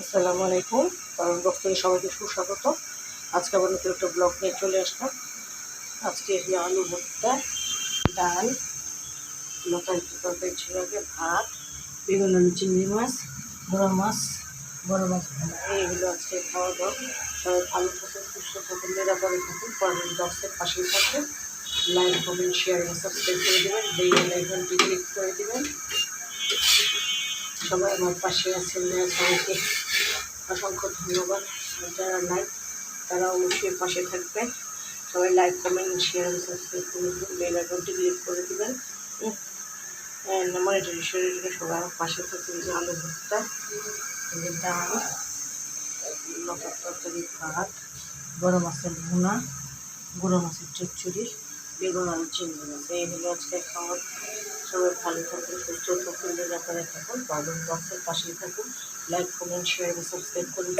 আসসালামু আলাইকুম। কারণ থেকে সবাইকে সুস্বাগত। আজকে আবার নতুন একটা ব্লগ নিয়ে চলে আসলাম। আজকে হলো আলু ভর্তা, ডাল, লতার তরকারি ছিল ভাত বেগুন আলু চিংড়ি মাছ, বড় মাছ বড় মাছ। এইগুলো আজকে খাওয়া দাওয়া। সবাই ভালো থাকুন, সুস্থ থাকুন, নিরাপদে থাকুন পরের বক্সের পাশেই থাকুন। লাইক কমেন্ট শেয়ার এবং সাবস্ক্রাইব করে দেবেন। বেল আইকনটি ক্লিক করে দেবেন। সবাই আমার পাশে আছেন সবাইকে অসংখ্য ধন্যবাদ। যারা নাই তারা অবশ্যই পাশে থাকবেন সবাই লাইক কমেন্ট শেয়ার সাবস্ক্রাইব করে দেবেন। বেল আইকনটি ক্লিক করে দেবেন। আমার এটা শরীরকে সবাই আমার পাশে থাকবেন যে আলু ভর্তা ডাল লতার তরকারি ভাত বড় মাছের ভুনা গুঁড়ো মাছের চচ্চড়ি। বেগুন আলু চিংড়ি মাছ। এই হলো আজকে খাওয়ার সবাই ভালো থাকুন, সুস্থ থাকুন, নিরাপদে থাকুন বাবুর বক্সের পাশেই থাকুন। লাইক কমেন্ট শেয়ার এবং সাবস্ক্রাইব করুন